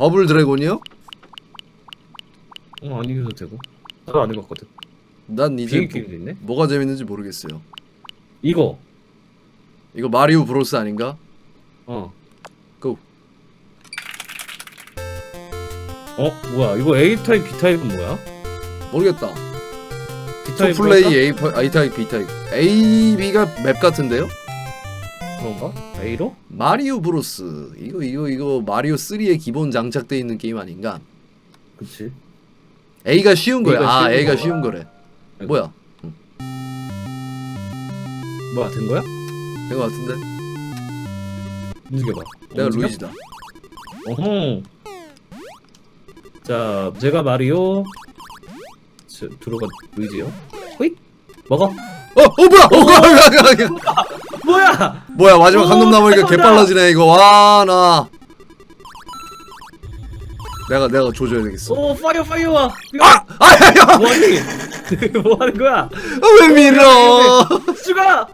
버블 드래곤이요? 어, 안 이겨도 되고. 나도 안 해봤거든. 난 이제 비행기 뭐, 게임도 있네. 뭐 가 재밌는지 모르겠어요. 이거. 이거 마리오 브로스 아닌가? 어. 고. 어, 뭐야? 이거 A 타입, B 타입은 뭐야? 모르겠다. B 투 타입 플레이 A, 파- A 타입, B 타입. A, B가 맵 같은데요? 그런가? A로? 마리오 브로스. 이거 이거 이거 마리오 3에 기본 장착돼 있는 게임 아닌가? 그치. A가 쉬운 거야. A가 아, 쉬운 A가 거야. 쉬운 거래. 아이고. 뭐야? 뭐야, 된 거야? 된거 같은데? 움직여봐. 내가 움직여? 루이지다. 어허. 자, 제가 마리오. 저, 들어가 루이지요. 호잇. 먹어. 어, 어 뭐야? 어, 뭐야? 뭐야? 뭐야? 마지막 한놈 오, 남으니까 개 잠깐만. 빨라지네 이거. 와, 나. 내가 내가 조져야 되겠어. 오, 파이어 파이어. 아! 아, 야, 야! 뭐하니? 뭐 하는 거야? 왜 밀어? 죽어!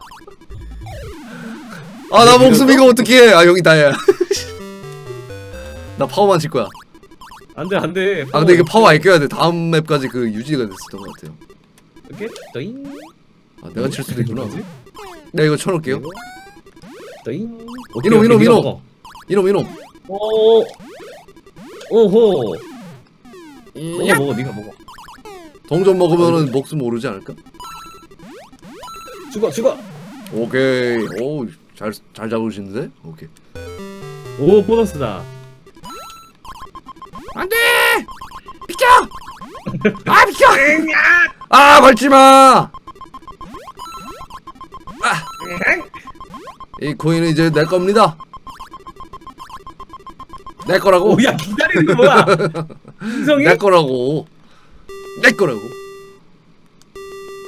아, 나 목숨 이거 어떻게 해? 아, 여기 다야. 나 파워만 칠 거야. 안돼 안돼. 아, 근데 이게 파워 안 껴야 돼. 다음 맵까지 그 유지가 됐었던 것 같아요. 이렇게 떠잉. 아, 내가 칠 수도 있구나. 내가 이거 쳐놓을게요. 떠잉. 이놈, 이놈, 이놈. 먹어. 이놈, 이놈. 오. 오호. 야! 먹어 네가 먹어. 동전 먹으면은 목숨 오르지 않을까? 죽어 죽어. 오케이. 오, 잘, 잘 잡으시는데? 오케이. 오 보너스다. 안 돼! 비켜! 아, 비켜! 아, 밟지 마! 아! 이 코인은 이제 내 겁니다. 내 거라고. 오 야 기다리는 게 뭐야? 인성이? 내 거라고. 내 거라고.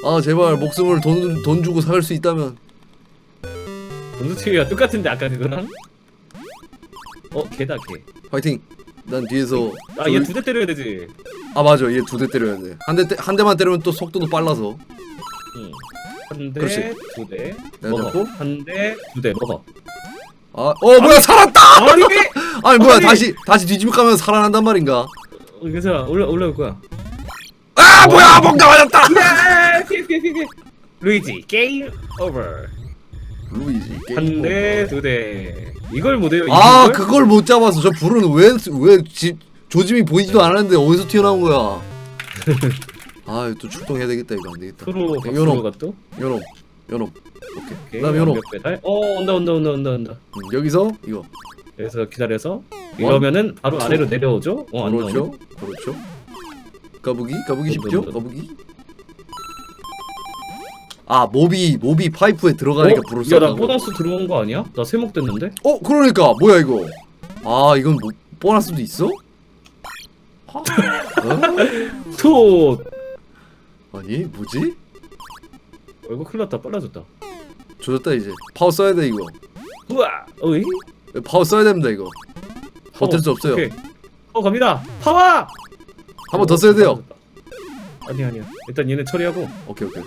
아, 제발 목숨을 돈, 돈 주고 살 수 있다면. 동수치기가 똑같은데 아까 그거랑? 어 개다 개. 화이팅. 난 뒤에서 아 얘 두 대 때려야 되지. 아 맞아 얘 두 대 때려야 돼 한 대 한 대만 때리면 또 속도도 빨라서 응. 한 대, 그렇지. 두 대, 내가 먹어. 잡고? 한 대, 두대 먹어. 아 어 뭐야 살았다 아니, 아니 뭐야 아니! 다시 다시 뒤집어 가면 살아난단 말인가 그래서 올라 올라올 거야. 아 뭐야 뭔가 맞았다. 루이지 게임 오버. 루이지 게임 한 대, 두 대. 이걸 못 해요. 아 이걸? 그걸 못 잡아서 저 불은 왜왜 조짐이 보이지도 않았는데 어디서 튀어나온 거야 아 또 출동해야 되겠다 이거 안 되겠다 프로 요놈. 박수로가 또. 요놈 요놈 오케이 오케이, 그다음 요놈 완벽 배달. 어 온다 온다 온다 온다 온다. 음, 여기서 이거 그래서 기다려서 이러면은 바로 아래로 내려오죠. 어안 그렇죠 그렇죠 까부기 까부기 쉽죠 넌. 까부기 아 몹이 몹이 파이프에 들어가니까 불을 어? 야나 쐈다고 보너스 들어온 거 아니야? 나 세목 됐는데? 어 그러니까 뭐야 이거 아 이건 뭐 보너스도 있어? 아, 어? 투. 아니 뭐지? 어, 이거 큰일 났다 빨라졌다. 조졌다 이제 파워 써야 돼 이거 우와. 어이? 파워 써야 됩니다 이거 버틸 수 없어요 오케이. 어 갑니다. 파워. 한 번 더 써야 돼요 아니 아니야. 일단 얘네 처리하고 오케이 오케이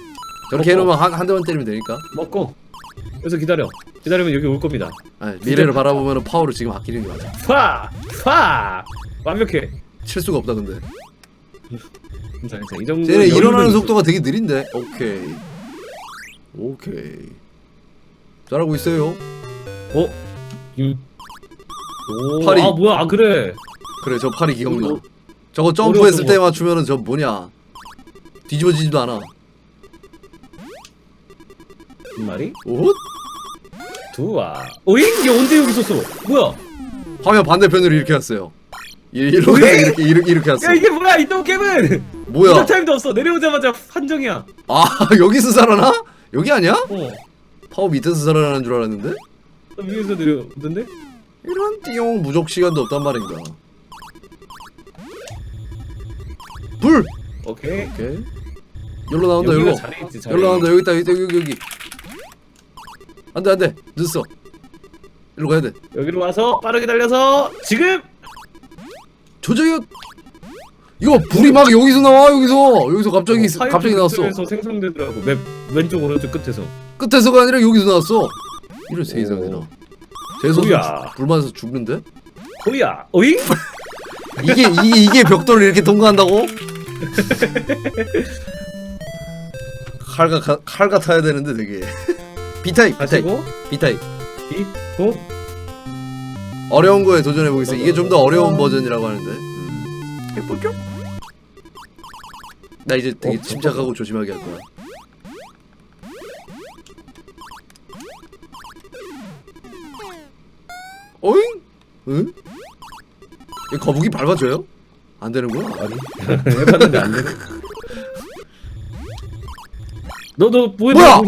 저렇게 해놓으면 한, 한 대만 때리면 되니까 먹고. 그래서 기다려. 기다리면 여기 올 겁니다. 아, 미래를 바라보면 파워를 지금 아끼는 게 맞아 파! 파! 완벽해. 칠 수가 없다 근데 괜찮아, 괜찮아. 이 정도. 쟤네 일어나는. 속도가 되게 느린데 오케이 오케이 잘하고 있어요 어? 음. 오, 팔이. 아 뭐야? 아 그래. 그래 저 팔이 기억나 어려- 저거 점프했을 때 거. 맞추면은 저 뭐냐 뒤집어지지도 않아 한 마리? 오? 두와. 오잉? 얘 언제 여기 있었어? 뭐야? 화면 반대편으로 이렇게 왔어요 이- 이렇게 왜? 이렇게 이렇게 이렇게 왔어 야 이게 뭐야? 이동 캠은 뭐야 이동 타임도 없어. 내려오자마자 판정이야. 아 여기서 살아나? 여기 아니야? 어. 파워 밑에서 살아나는 줄 알았는데 나 위에서 내려오던데? 이런 띠용 무적 시간도 없단 말인가 불! 오케이. 오케이 열로 나온다 여기가 열로 있지. 열로 나온다 여기 있다 여기 여기 여기 안돼 안돼 늦었어 일로 가야 돼 여기로 와서 빠르게 달려서 지금 조져요 이거 불이 막 여기서 나와 여기서 여기서 갑자기 어, 갑자기 나왔어 근처에서 생성되더라고. 맵 왼쪽 오른쪽 끝에서. 끝에서가 아니라 여기서 나왔어 이런 세상에나 오. 재수 뭐야. 불 맞아서 죽는데 호야. 오잉? 이게 이게 이게 벽돌을 이렇게 통과한다고? 칼가 가- 칼 같아야 되는데 되게 B 타입 B 타입 가시고 B 타입 이고 어려운 거에 도전해 보겠습니다. 이게 좀 더 어려운 버전이라고 하는데. 음. 해볼게요. 나 이제 되게 어, 침착하고 조심하게 할 거야. 어잉? 응? 이 거북이 밟아줘요? 안 되는구나. 아니 해봤는데 안 되네. 너너? 뭐야?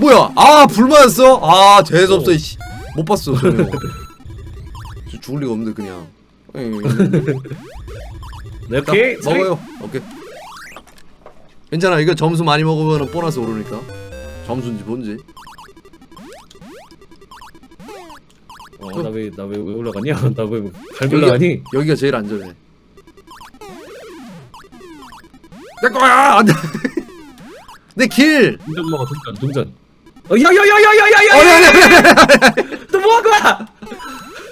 뭐야? 아, 불 맞았어? 아, 재수 없어, 이씨. 못 봤어, 죽을 리가 없는데, 그냥. 에이. 네, 오케이 자, 먹어요. 오케이. 괜찮아. 이거 점수 많이 먹으면 보너스 오르니까. 점수인지 뭔지. 어 나 왜 나왜왜 올라가냐? 나왜 밟으려가니? 여기가 제일 안전해. 내 거야. 안 돼. 내 길. 동전 먹어 동전 동전. 어 야야야야야야야!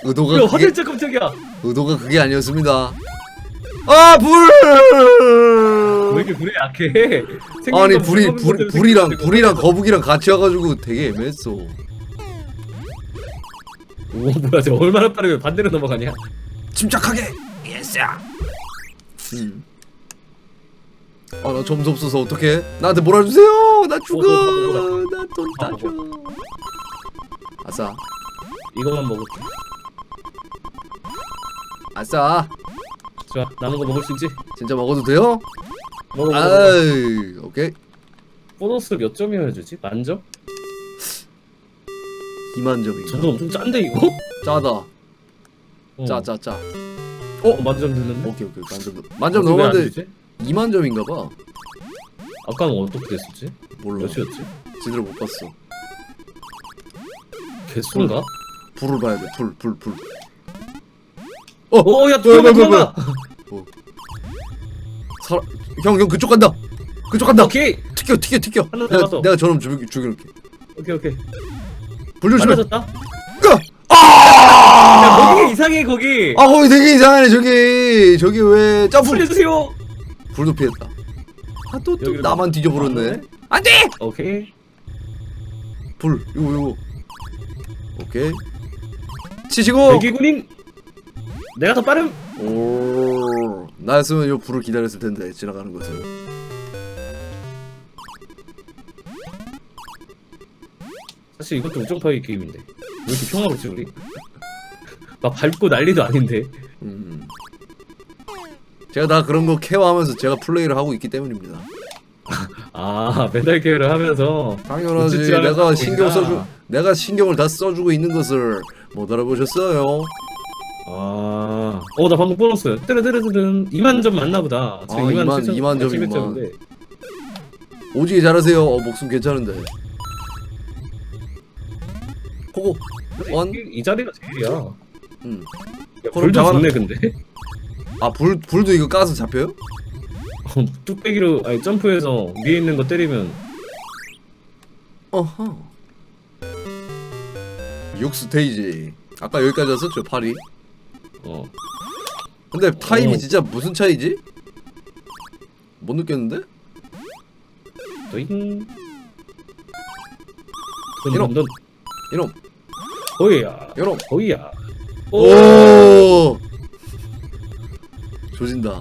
의도가 야 그게, 화들짝 깜짝이야. 의도가 그게 아니었습니다. 아 불. 왜 이렇게 불에 약해? 아니 건 불이 불, 불이랑 불이랑 거북이랑 같이 와가지고 되게 애매했어. 오 뭐야 저 얼마나 빠르면 반대로 넘어가냐? 침착하게. 예스야. 음. 아나 점수 없어서 어떡해? 나한테 몰아주세요. 나 죽어. 어, 나돈 따줘. 아싸. 이거만 먹을게. 아싸. 좋아 남은 거 먹을 수 있지? 진짜 먹어도 돼요? 먹어 먹어. 먹어. 아이 오케이. 보너스 몇 점이어야 주지? 만점? 2만 점인가? 저거 엄청 짠데 이거? 짜다. 어. 짜, 짜, 짜. 어 만점 드는데? 오케이, 오케이. 만점. 넘- 만점 왜안 넘었는데 주지? 2만 점인가 봐. 아까는 어떻게 됐었지? 몰라. 몇이었지? 제대로 못 봤어. 개수인가? 불을 봐야 돼. 불, 불, 불. 어야 뭐야, 들어가 뭐야, 뭐야, 들어가. 사... 형, 형 그쪽 간다. 그쪽 간다. 오케이 튀겨, 튀겨, 튀겨. 하나 내가, 남았어. 내가 저놈 죽여, 죽여놓게. 오케이 오케이. 불 조심해. 맞았다. 아! 야 거기 이상해 거기. 아, 거기 되게 이상하네. 저기, 저기 왜 점프? 풀려주세요. 불도 피했다. 아, 또, 또 여기로 나만 뒤져버렸네. 네. 안 돼. 오케이. 불, 이거, 이거. 오케이. 치시고. 대기군인. 내가 더 빠름. 오, 나였으면 이 불을 기다렸을 텐데 지나가는 것을. 사실 이것도 우정파이 게임인데 왜 이렇게 평화롭지 우리? 막 밟고 난리도 아닌데 음. 제가 다 그런 거 케어하면서 제가 플레이를 하고 있기 때문입니다. 아 메달 계열을 하면서 당연하지. 내가 수 신경 있구나. 써주, 내가 신경을 다 써주고 있는 것을 못 알아보셨어요. 아 어 나 방금 보너스 뜨르뜨르뜨른 2만 점 맞나 보다 아, 2만 2만 점이구만. 점인데 오지게 잘하세요. 어, 목숨 괜찮은데. 고고. 원. 이, 이 자리가 제일이야 음. 야, 불도 잡아라. 좋네 근데 아, 불 불도 이거 까서 잡혀요? 어, 뚝배기로 아니 점프해서 위에 있는 거 때리면 어허. 6스테이지. 아까 여기까지 왔었죠, 팔이. 어 근데 타임이 어. 진짜 무슨 차이지? 못 느꼈는데? 또잉 이놈. 넌 이놈, 거의야 이놈. 거의야 오! 조진다.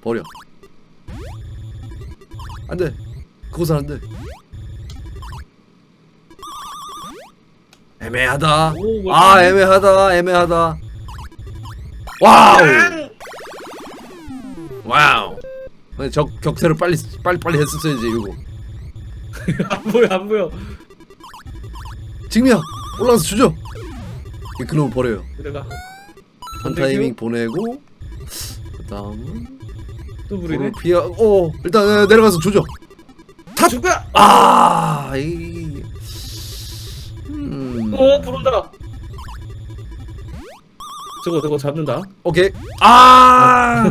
버려. 안 돼. 그곳은 안 돼. 애매하다. 오. 아, 애매하다. 애매하다. 와우! 와우! 근데 적 격세를 빨리 빨리 빨리 했었어야지 이거. 안 보여 안 보여 지금이야. 올라가서 주죠. 이 그놈 버려요. 들어가 한 타이밍 보내고 그다음은 또 부리네 피하. 오 일단 에, 내려가서 조져. 다 죽어 아 이. 음. 어 부른다 저거 저거 잡는다 오케이. 아.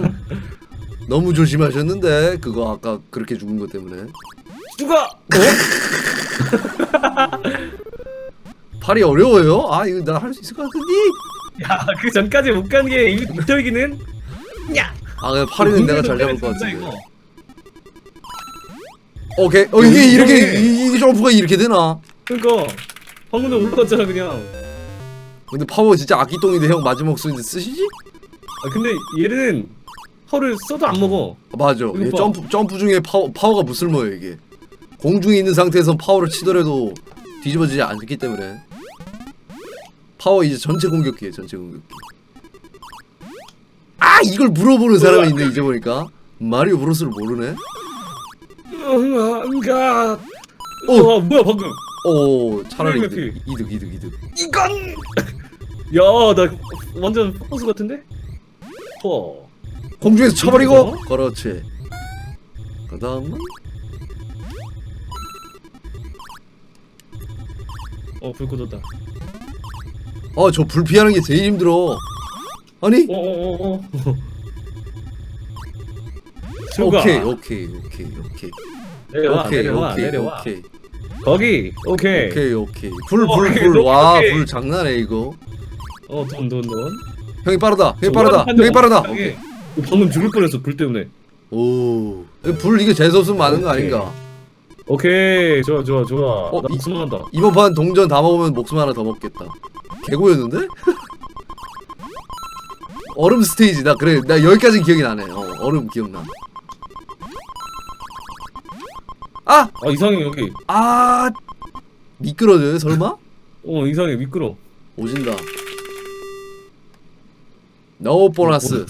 너무 조심하셨는데 그거 아까 그렇게 죽은 것 때문에 죽어 어? 팔이 어려워요. 아 이거 나 할 수 있을 것 같은데. 야그 전까지 못 간 게 이미 미쳐이기는 야 아 그냥 파리는 내가 잘 잡을 것 같은데. 오케이 어 이게 이렇게 이거네. 이, 이 점프가 이렇게 되나 그니까 방금도 못 갔잖아 그냥. 근데 파워 진짜 악기똥인데 형 마지막 소인데 쓰시지? 아 근데 얘는 허를 써도 안 먹어. 아, 맞아. 이거 얘 봐. 점프 점프 중에 파워, 파워가 무쓸모예요 이게. 공중에 있는 상태에서 파워를 치더라도 뒤집어지지 않기 때문에. 파워 이제 전체 공격기에 전체 공격기. 아 이걸 물어보는 사람이 있네 이제 보니까. 마리오 브로스를 모르네. 응가. 어. 어 뭐야 방금 오 차라리 왜 이득 이득 이득 이득. 이건! 야나 완전 포커스 같은데? 어 공중에서 쳐버리고? 그렇지. 그 다음은 어불 꺼졌다. 어저 불 피하는 게 제일 힘들어. 아니? 어어어어. 수가 오케이 오케이 오케이 오케이. 내려와 오케이 내려와 오케이 내려와. 오케이 거기? 오케이. 오케이 오케이. 불 어, 불 오케이, 불. 와 오케이. 불 장난해 이거. 어 돈 돈 돈. 형이 빠르다 형이 빠르다 형이 빠르다. 오케이. 방금 죽을 뻔했어 불 때문에. 오불 이게 재수 없으면 많은 거 오케이. 아닌가? 오케이 좋아 좋아 좋아. 어, 나 이- 숨어난다. 이번 판 동전 다 먹으면 목숨 하나 더 먹겠다. 개고였는데? 얼음 스테이지 나 그래 나 여기까지 기억이 나네. 어 얼음 기억나 아! 아 이상해 여기 아 미끄러져요 설마? 어 이상해 미끄러 오진다 노 보너스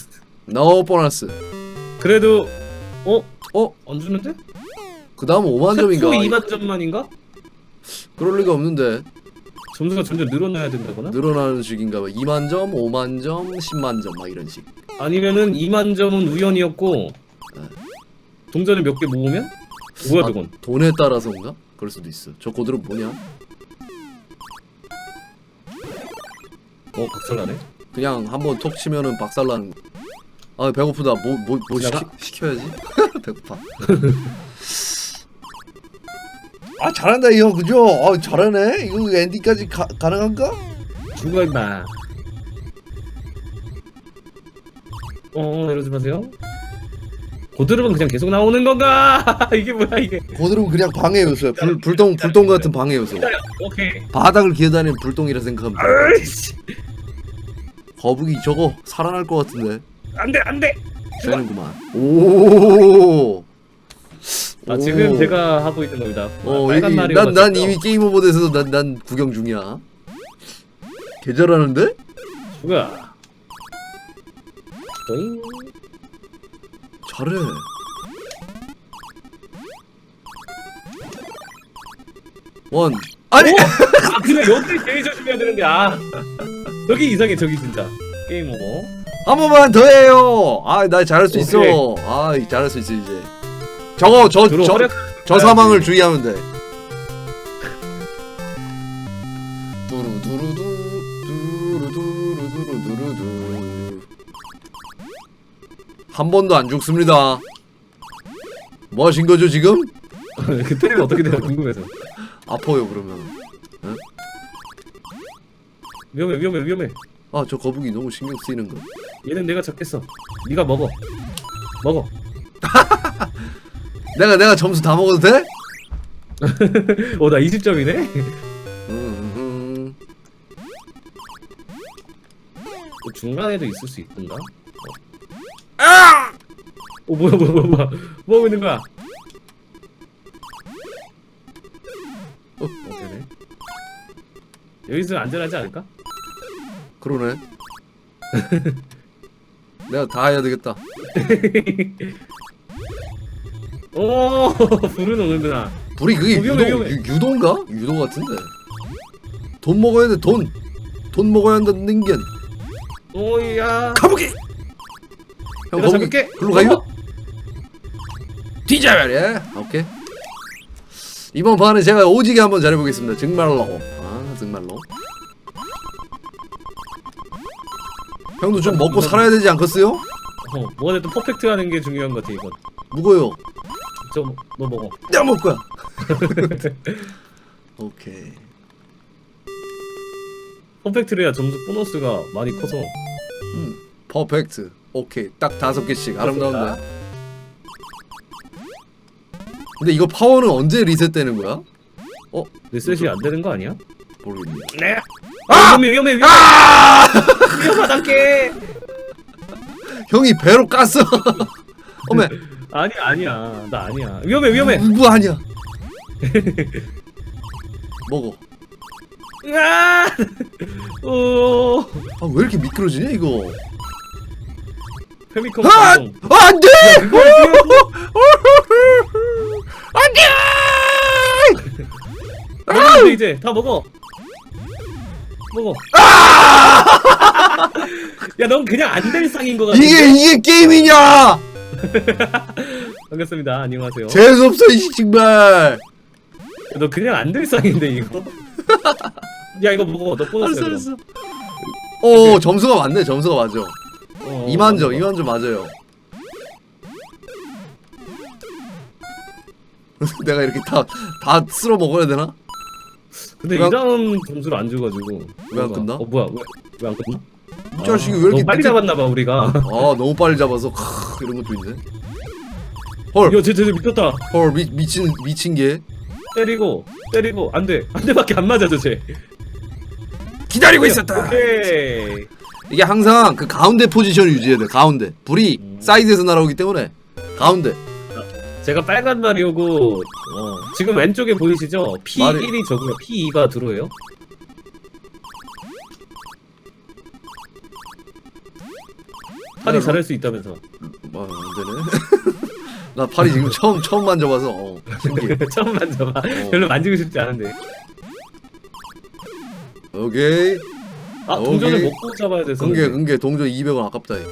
노 보너스 그래도 어? 어? 안 주는데? 그 다음 5만 점인가? 2만 점만인가? 그럴 리가 없는데 점수가 점점 늘어나야 된다거나? 늘어나는 식인가 봐 2만 점, 5만 점, 10만 점 막 이런 식 아니면은 2만 점은 우연이었고 동전을 몇 개 모으면? 뭐야 아, 저건? 돈에 따라서인가? 그럴 수도 있어 저 고드름 뭐냐? 어 박살나네? 그냥 한번 톡 치면은 박살나는 거. 아 배고프다 뭐 뭐뭐 시키, 지나가? 시켜야지 배고파 아 잘한다 이 형 그죠? 아 잘하네 이거 엔딩까지 가, 가능한가? 죽어 임마 어 이러지 마세요 고드름은 그냥 계속 나오는 건가? 이게 뭐야 이게? 고드름 그냥 방해 요소야. 불, 불똥 불똥 같은 방해 요소. 오케이. 바닥을 기어다니는 불똥이라 생각하면 거북이 저거 살아날 것 같은데. 안돼 안돼. 되는구만. 오. 아 오. 지금 제가 하고 있는 겁니다. 어, 빨간 이미, 마리오가 난, 난 졌죠? 이미 게임 오버돼서 난, 난 구경 중이야. 개잘하는데? 죽어 잘해. 원. 아니! 오! 아 그래 여기 제일 조심해야 되는데 아 여기 이상해 저기 진짜 게임 오버 한 번만 더 해요! 아, 나 잘할 수 있어. 오케이. 아, 잘할 수 있어, 이제. 저거, 저, 주로 저, 활약 저 사망을 주의하면 돼. 한 번도 안 죽습니다. 뭐 하신 거죠, 지금? 그 때리면 어떻게 되나 궁금해서 아파요, 그러면. 위험해 위험해 위험해 아, 저 거북이 너무 신경 쓰이는 거. 얘는 내가 잡겠어 네가 먹어 먹어 내가, 내가 점수 다 먹어도 돼? 어 나 20점이네 음, 중간에도 있을 수 있던가 아! 어 뭐야 뭐야 뭐야 뭐야 뭐 하고 있는 거야 어? 어 되네 여기서 안전하지 않을까? 그러네. 내가 다 해야 되겠다. 오 불은 오는구나 불이 그게 어, 위험해, 유도, 위험해. 유, 유도인가? 유도 같은데. 돈 먹어야 돼, 돈. 돈 먹어야 한다는 닌겐. 오야 거북이! 형, 내가 거북이, 잡을게 글로 가요? 어? 뒤져, 예. 오케이. 이번 판은 제가 오지게 한번 잘해보겠습니다. 정말로. 아, 정말로. 형도 좀 먹고 살아야 되지 않겠어요? 어, 뭐가 됐든 퍼펙트 하는 게 중요한 것 같아 이건 무거요. 저너 먹어 내가 먹을 거야. 오케이. 퍼펙트래야 점수 보너스가 많이 커서 음, 퍼펙트. 오케이. 딱 다섯 개씩. 아름다운데. 근데 이거 파워는 언제 리셋되는 거야? 리셋이 안 되는 거 아니야? 모르겠네. 네. 아! 위험해 위험해 위험해. 위험하단께. 형이 배로 깠어. 어메, 아니 아니야 나 아니야 위험해 위험해. 뭐 아니야. 먹어. 으아! 오. 아, 왜 이렇게 미끄러지냐 이거? 페미컴 아! 방송. 아, 안 돼! 그거 뛰어- 안 돼! 먹었는데 이제 다 먹어. 먹어. 야, 넌 그냥 안 될 상인 것 같은데. 이게 이게 게임이냐? 반갑습니다. 안녕하세요. 재수 없어 이 정말. 너 그냥 안 될 상인데 이거. 야, 이거 먹어. 너 보너스. 알았어 알았어. 오 점수가 맞네 점수가 맞아. 어, 2만 점 먹어. 2만 점 맞아요. 내가 이렇게 다 다 쓸어 먹어야 되나? 근데 왜 안- 이 다음 점수를 안 줘가지고. 왜안 뭔가- 끝나? 어 뭐야? 왜 안 끝나? 이 자식이 아, 왜 이렇게 너무 빨리 늦게- 잡았나 봐 우리가. 아 너무 빨리 잡아서 크, 이런 것도 있네. 헐, 야, 쟤, 쟤 미쳤다. 헐 미, 미친 미친 게 때리고 때리고 안 돼. 한 대밖에 안 맞아져 쟤. 기다리고 오케이. 이게 항상 그 가운데 포지션을 유지해야 돼. 가운데 불이 음. 사이드에서 날아오기 때문에 가운데. 제가 빨간 마리오고 어, 지금 왼쪽에 보이시죠? P1이 마리- 저고요. P2가 드로예요. 팔이 야, 잘할 수 있다면서. 아, 안 되네. 나 팔이 지금 처음 처음 만져봐서 어, 신기해. 처음 만져봐. 별로 만지고 싶지 않은데. 오케이. 아 오케이. 동전을 먹고 잡아야 돼서. 근게 근게 동전 200원 아깝다. 이.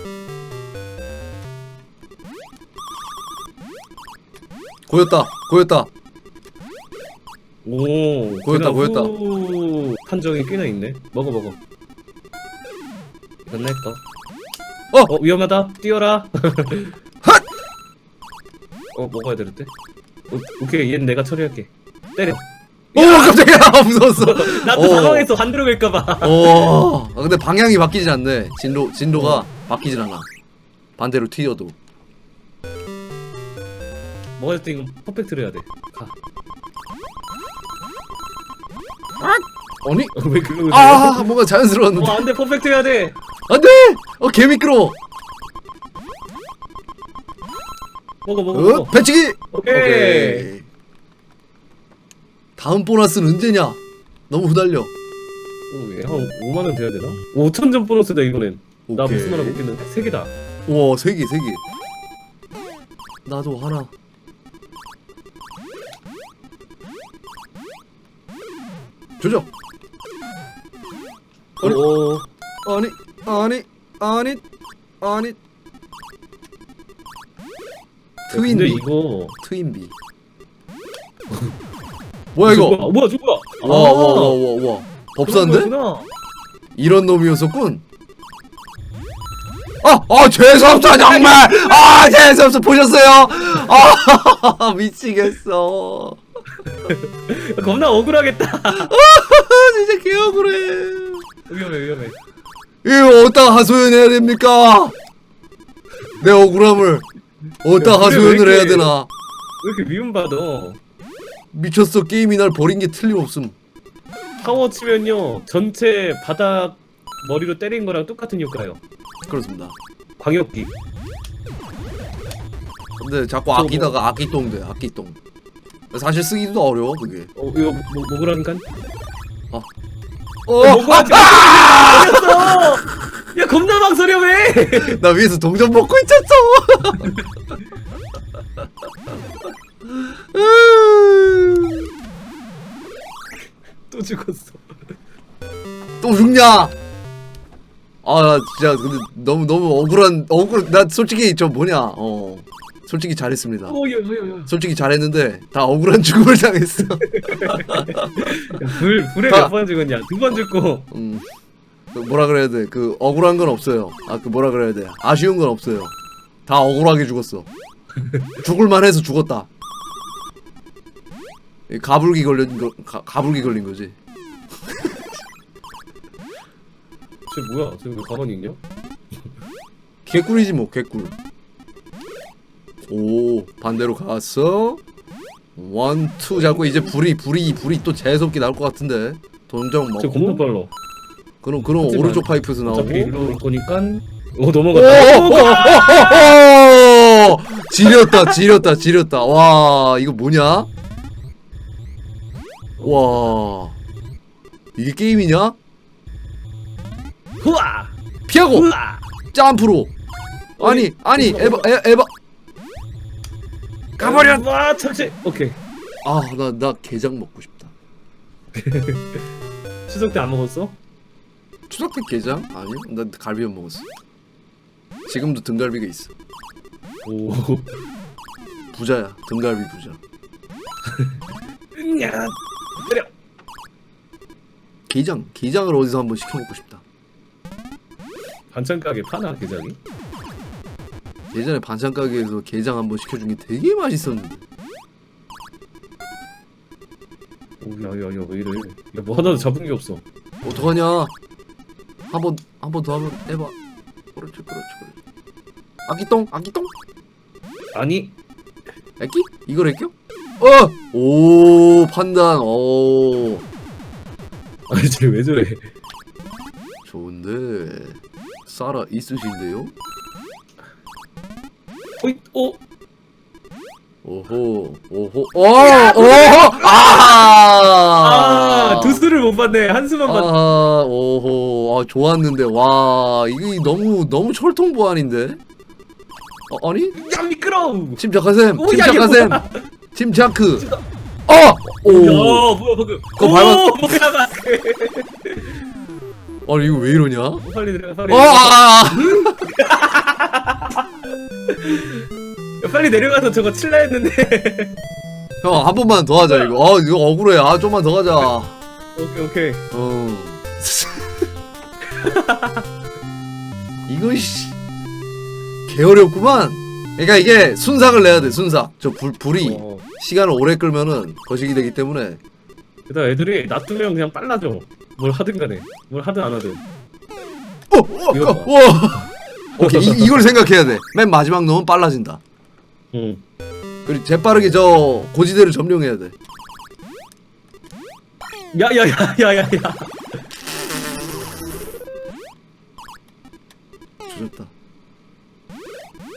고였다. 고였다. 오. 고였다. 후 판정이 꽤나 있네. 먹어 먹어. 거. 어! 어 위험하다. 뛰어라. 어 먹어야 되는데. 오, 오케이 얘는 내가 처리할게. 때려. 오 깜짝이야 무서웠어. 나도 어. 당황해서 반대로 갈까봐. 오. 아, 근데 방향이 바뀌지 않네. 진로 진로가 바뀌질 않아. 반대로 튀어도. 먹을 때 이거 퍼펙트로 해야 돼. 가. 아니? 왜 그러고 있어? 아 뭔가 자연스러웠는데. 어, 안돼 퍼펙트 해야 돼. 안돼. 어 개 미끄러워. 먹어 먹어 어 먹어. 배치기. 오케이. 다음 보너스는 언제냐? 너무 후달려. 오, 얘한 5만 원 돼야 되나? 5천 점 보너스다 이거는. 나 오케이. 무슨 하나 먹겠는데? 세 개다. 우와 세 개, 세 개. 나도 하나. 조져. 아니. 오. 아니, 아니, 아니, 아니. 트윈 근데 비, 이거 트윈 비. 뭐야 이거? 뭐야 저거야? 와, 와, 와, 와, 와. 법사인데? 이런 놈이었었군. 아, 아, 죄송합니다, 정말. 아, 죄송합니다. 보셨어요? 아, 미치겠어. 겁나 억울하겠다. 아, 진짜 개억울해. 위험해 위험해. 이거 어디다 하소연해야 됩니까? 내 억울함을 어디다 야, 근데 왜 하소연을 해야 이렇게- 되나? 왜 이렇게 미움받아? 미쳤어. 게임이 날 버린 게 틀림없음. 파워 치면요 전체 바닥 머리로 때린 거랑 똑같은 효과예요. 그렇습니다. 광역기. 근데 자꾸 저거 아끼다가 아끼똥 돼, 아끼똥. 사실 쓰기도 어려워, 그게. 어 이거 뭐, 먹으라니까? 어, 먹어야지. 아, 야 겁나 망설여 왜? 나 위에서 동전 먹고 있었어. 또 죽었어. 또 죽냐? 아, 나 진짜 근데 너무 너무 억울한 억울. 나 솔직히 저 뭐냐, 어, 솔직히 잘했습니다. 오야야야. 솔직히 잘했는데 다 억울한 죽음을 당했어. 불 불에 다- 몇 번 죽었냐? 두 번 죽고. 음, 그 뭐라 그래야 돼? 그 억울한 건 없어요. 아, 그 뭐라 그래야 돼? 아쉬운 건 없어요. 다 억울하게 죽었어. 죽을 만 해서 죽었다. 이 가불기 걸린 거, 가, 가불기 걸린 거지. 쟤 뭐야? 쟤왜 가만히 있냐? 개꿀이지 뭐 개꿀 오 반대로 갔어 원투 잡고 이제 불이 불이 불이 또 재수없게 나올 것 같은데 돈정 쟤 겁나 빨라. 그럼 그럼 하지만 오른쪽 파이프에서 나오고 어차피 일로 올 거니까. 오 오, 넘어갔다. 오, 오, 오, 오, 지렸다 지렸다 지렸다 와 이거 뭐냐 와 이게 게임이냐 후아! 피하고 후아! 점프로 아니 아니 에바 에, 에바 가버려 와 철제. 오케이. 아 나 나 게장 먹고 싶다 추석 때 안 먹었어? 추석 때 게장 아니 나 갈비만 먹었어 지금도 등갈비가 있어 오. 부자야 등갈비 부자 야. 때려. 게장 게장을 어디서 한번 시켜 먹고 싶다. 반찬 가게 파나 게장이? 예전에 반찬 가게에서 게장 한번 시켜준 게 되게 맛있었는데. 오야야야 왜 이래? 야뭐 하나도 잡은 게 없어. 어떡하냐? 한번 한 번 더 하면 해봐. 그렇지 그렇지 그렇지. 아기똥 아기똥? 아니. 애기? 이걸 애껴 어 오 판단. 오. 아니 쟤왜 저래? 좋은데. 살아 있으신데요? 오이 오. 오호 오호. 어! 오호 아! 아 두 수를 못 봤네. 한 수만 봤. 아 오호. 아 좋았는데. 와 이게 너무 너무 철통 보안인데? 어, 아니? 야 미끄러워. 침착한 셈 오, 야, 침착한 이게 셈 뭐야? 침착크 야 어오 뭐야 방금? 그거 오, 밟았- 뭐야 막. 아니 이거 왜 이러냐 어, 빨리 내려가 빨리. 아, 아, 야, 빨리 내려가서 저거 칠라 했는데. 형 한 번만 더 하자 이거 아 이거 억울해 아 좀만 더 가자 오케이 오케이. 어 이거 씨 개어렵구만 그러니까 이게 순삭을 내야 돼 순삭 저 불, 불이 어. 시간을 오래 끌면은 거식이 되기 때문에 게다가 애들이 놔두면 그냥 빨라져. 뭘 하든 간에. 뭘 하든 안 하든. 어, 어, 이거 어, 봐. 어. 오케이 이, 이걸 생각해야 돼맨 마지막 놈은 빨라진다 응. 그리고 재빠르게 저 고지대를 점령해야 돼 야야야야야야. 조졌다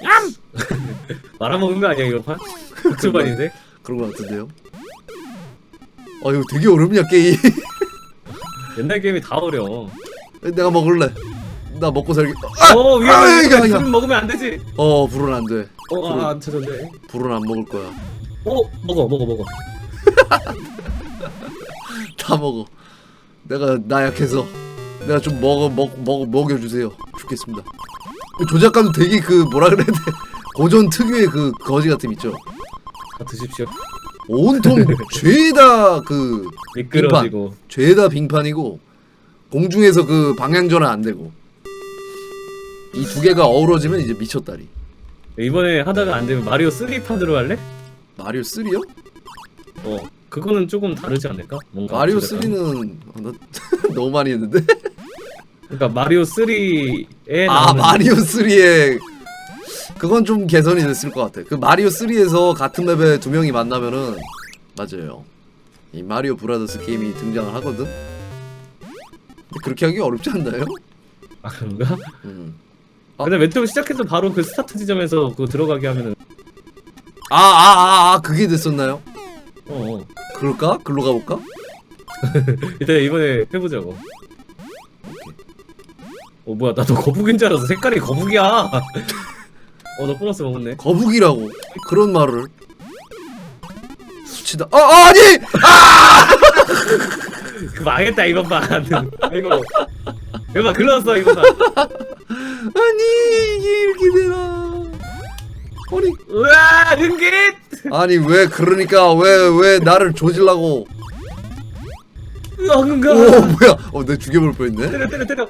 말아먹은 거 아니야 이거 판? 복수반인데? 그런 거 같은데요 아 이거 되게 어렵냐 게임 옛날 게임이 다 어려워. 내가 먹을래 나 먹고 살기 어 아, 위험해. 이거, 술 이거. 먹으면 안 되지. 어 불은 안돼 어안 찾았네. 불은 안 먹을 거야 어 먹어 먹어 먹어. 다 먹어 내가 나 약해서 내가 좀 먹어 먹 먹어 먹여주세요 죽겠습니다 조작가도 되게 그 뭐라 그래야 돼 고전 특유의 그 거지 같음 있죠 다 드십시오. 온통 죄다 그 미끄러지고. 죄다 빙판이고 공중에서 그 방향 전환 안 되고 이 두 개가 어우러지면 이제 미쳤다리 이번에 하다가 안 되면 마리오 3 판으로 할래? 마리오 3요? 어 그거는 조금 다르지 않을까? 뭔가 마리오 조작감이. 3는 아, 나 너무 많이 했는데 그러니까 마리오 3에 아 마리오 3에 그건 좀 개선이 됐을 것 같아. 그 마리오 3에서 같은 맵에 두 명이 만나면은 맞아요. 이 마리오 브라더스 게임이 등장을 하거든. 근데 그렇게 하기 어렵지 않나요? 아 그런가? 음. 어? 근데 왼쪽 시작해서 바로 그 스타트 지점에서 그거 들어가게 하면은 아아아 아, 아, 그게 됐었나요? 어, 어. 그럴까? 글로 가볼까? 일단 이번에 해보자고 어 뭐야 나도 거북인 줄 알았어. 색깔이 거북이야. 어너 보너스 먹었네. 거북이라고? 그런 말을? 수치다. 아, 아 아니! 그 망했다 이번 판. 이거 이거 봐 글렀어 이거 봐 아니 이게 이렇게 되나? 아니. 우와 은깃! 아니 왜 그러니까 왜 왜 나를 조질라고? 으아 오 뭐야? 어 내 죽여볼 뻔했네. 때려 때려 때려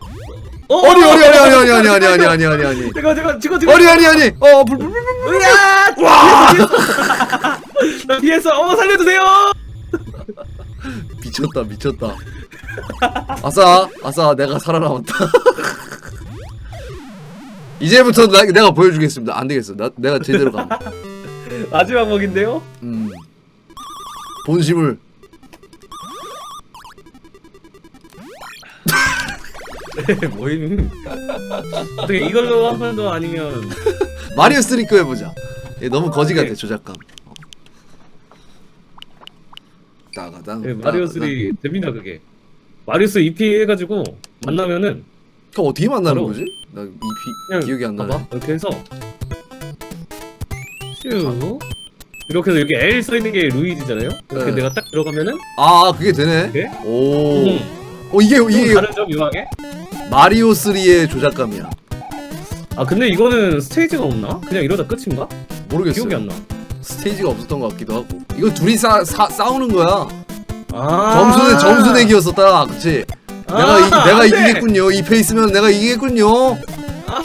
어 아니 아니 아니 아니 아니 아니 아니 아니 아니 아니 아니 잠깐 잠깐 찍어 찍어 아니 아니 아니 어불불불불 으아 와! 나 피했어 어 살려주세요. 미쳤다 미쳤다. 아싸 아싸 내가 살아남았다. 이제부터 나, 내가 보여주겠습니다. 안 되겠어. 나, 내가 제대로 가 마지막 먹인데요? 음. 본심을 모임. 어떻게 이걸로 한 번 더 아니면 마리오 스트리크 해보자 얘 너무 거지 같아 조작감 어. 따가당 네, 마리오 3 됩니다 그게. 마리오 3 EP 해가지고 만나면은 그럼 어떻게 만나는 바로 거지? 나 EP 그냥 기억이 안 나네 봐봐 이렇게 해서 슈 이렇게 해서 여기 L 써 있는 게 루이지잖아요. 이렇게 네. 내가 딱 들어가면은 아 그게 되네 네? 오 음, 어, 이게 좀 이게 다르죠 묘하게? 마리오 3의 조작감이야 아 근데 이거는 스테이지가 없나? 그냥 이러다 끝인가? 모르겠어요 기억이 안 나. 스테이지가 없었던 것 같기도 하고 이거 둘이 싸, 사, 싸우는 거야 아 점수 내 점수 내기였었다 그치 내가 이, 내가 돼! 이기겠군요 이 페이스면 내가 이기겠군요 아,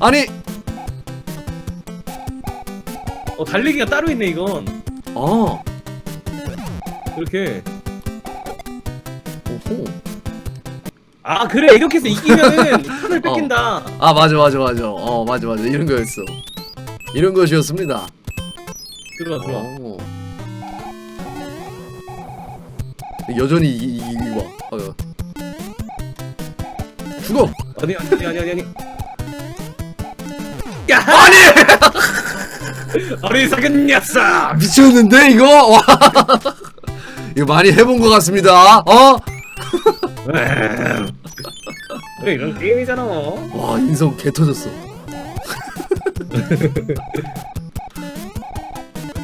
아니 어 달리기가 따로 있네 이건. 아 이렇게. 아 그래. 이렇게 해서 이기면은 손을 뺏긴다. 아 맞아 맞아 맞아. 어 맞아 맞아. 이런 거였어. 이런 것이었습니다. 들어와 들어와. 어. 여전히 이, 이, 이거 봐 어, 죽어! 아니 아니 아니 아니 아니. 야! 아니. 어리석은 녀석. 미쳤는데 이거? 와. 이거 많이 해본 것 같습니다. 어? 그래 이런 게임이잖아. 와 인성 개 터졌어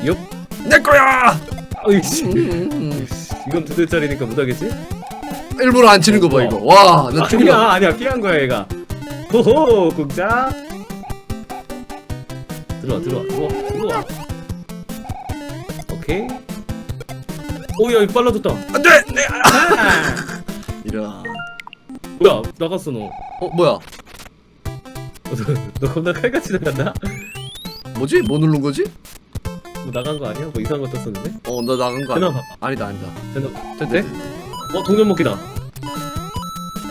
옆. 내 거야 어이씨. 음, 이건 두 대짜리니까 못하겠지? 일부러 안 치는 거 봐 이거 와나 아니야 아니야 피한 거야 얘가. 호호 국자. 들어와 들어와 들어와 들어와. 오케이. 오야 이거 빨라졌다. 안돼 아! 이런 뭐야 나갔어 너. 어 뭐야 너 겁나 칼같이 나간다? 뭐지 뭐 누른 거지 뭐 나간 거 아니야? 뭐 이상한 거 떴었는데? 어 나 나간 거 아니야 봐봐. 아니다 아니다 되나? 됐네 어 동전 먹기다.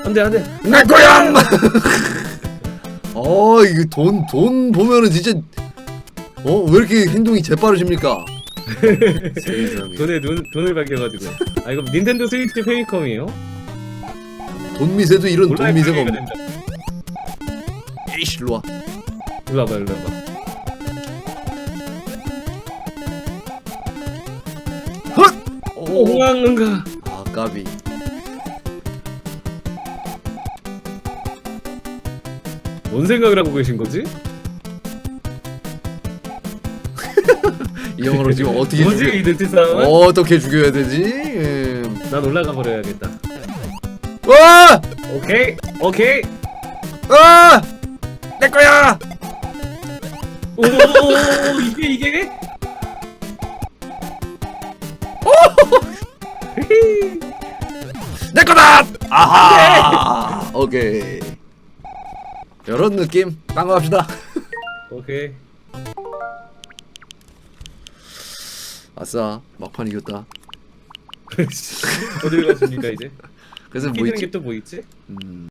안돼 안돼. 내 거야 어 이거 돈돈 보면은 진짜 어 왜 이렇게 행동이 재빠르십니까 세상에 돈에 눈 돈을 밝혀가지고. 아 이거 닌텐도 스위치 페미컴이에요? 돈 미세도 이런 돈 미세가 없네. 에이씨 일로 와 일로 와봐 일로 와봐. 헛! 오, 오왕은가. 아 까비 뭔 생각을 하고 계신 거지? 이 영어로 지금 어떻게 뭐지 죽여 이 눈치 싸움은? 어떻게 죽여야 되지 음. 난 올라가 버려야겠다. 와! 오케이 오케이. 아! 내 거야! 오 이게 이게? 내 거다! 아하! 오케이. 이런 느낌 딴거 합시다. 오케이. 아싸 막판 이겼다. 어딜 가십니까 이제? 그래서 뭐 있지? 게또 뭐 있지? 음.